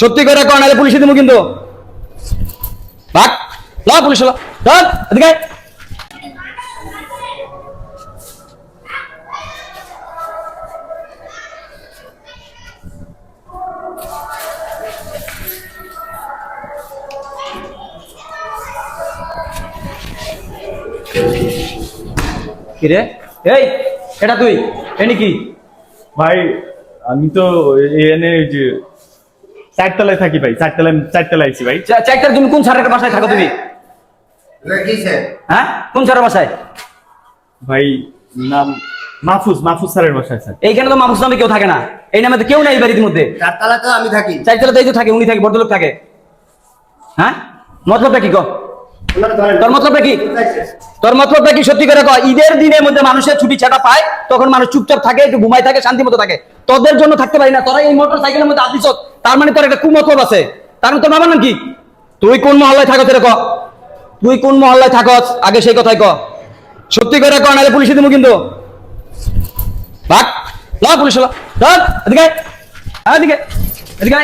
সত্যি করে কর নাহলে পুলিশে দিব কিন্তু। ভাগ, ল, পুলিশ ল। এদিকে আয়। কি রে এই, এটা তুই এনি কি ভাই, আমি তো এনে চারতলায় থাকি ভাই চারতলায় চারতলায় আছি ভাই। চারটার তুমি কোন স্যারের বাসায় থাকো তুমি? হ্যাঁ? কোন স্যারের বাসায়? ভাই নাম মাহফুজ মাহফুজ স্যারের বাসায় স্যার। এইখানে তো মাহফুজ নামে কেউ থাকে না। এই নামে তো কেউ নেই বাড়ির মধ্যে। চারতলা তো আমি থাকি। চারতলা তো এই তো থাকে উনি থাকে ভদ্রলোক থাকে। হ্যাঁ? মতলবটা কি কো? তোর মতলবটা কি? তোর মতলবটা কি সত্যি করে কয় ঈদের দিনের মধ্যে মানুষের ছুটি ছাটা পায় তখন মানুষ চুপচাপ থাকে একটু ঘুমাই থাকে শান্তি মতো থাকে। তোদের জন্য থাকতে পারি না তোরা এই মোটর সাইকেলের মধ্যে আদিস তার মানে তোর একটা কুমতলব আছে। তার মানে তোর বাবার নাম কি? তুই কোন মহল্লায় থাকো রে ক। তুই কোন মহল্লায় থাকস? আগে সেই কথাই ক। সত্যি করে ক, নাহলে পুলিশে দিব কিন্তু। ভাগ। ল, পুলিশ ল। এদিকে। এদিকে এদিকে।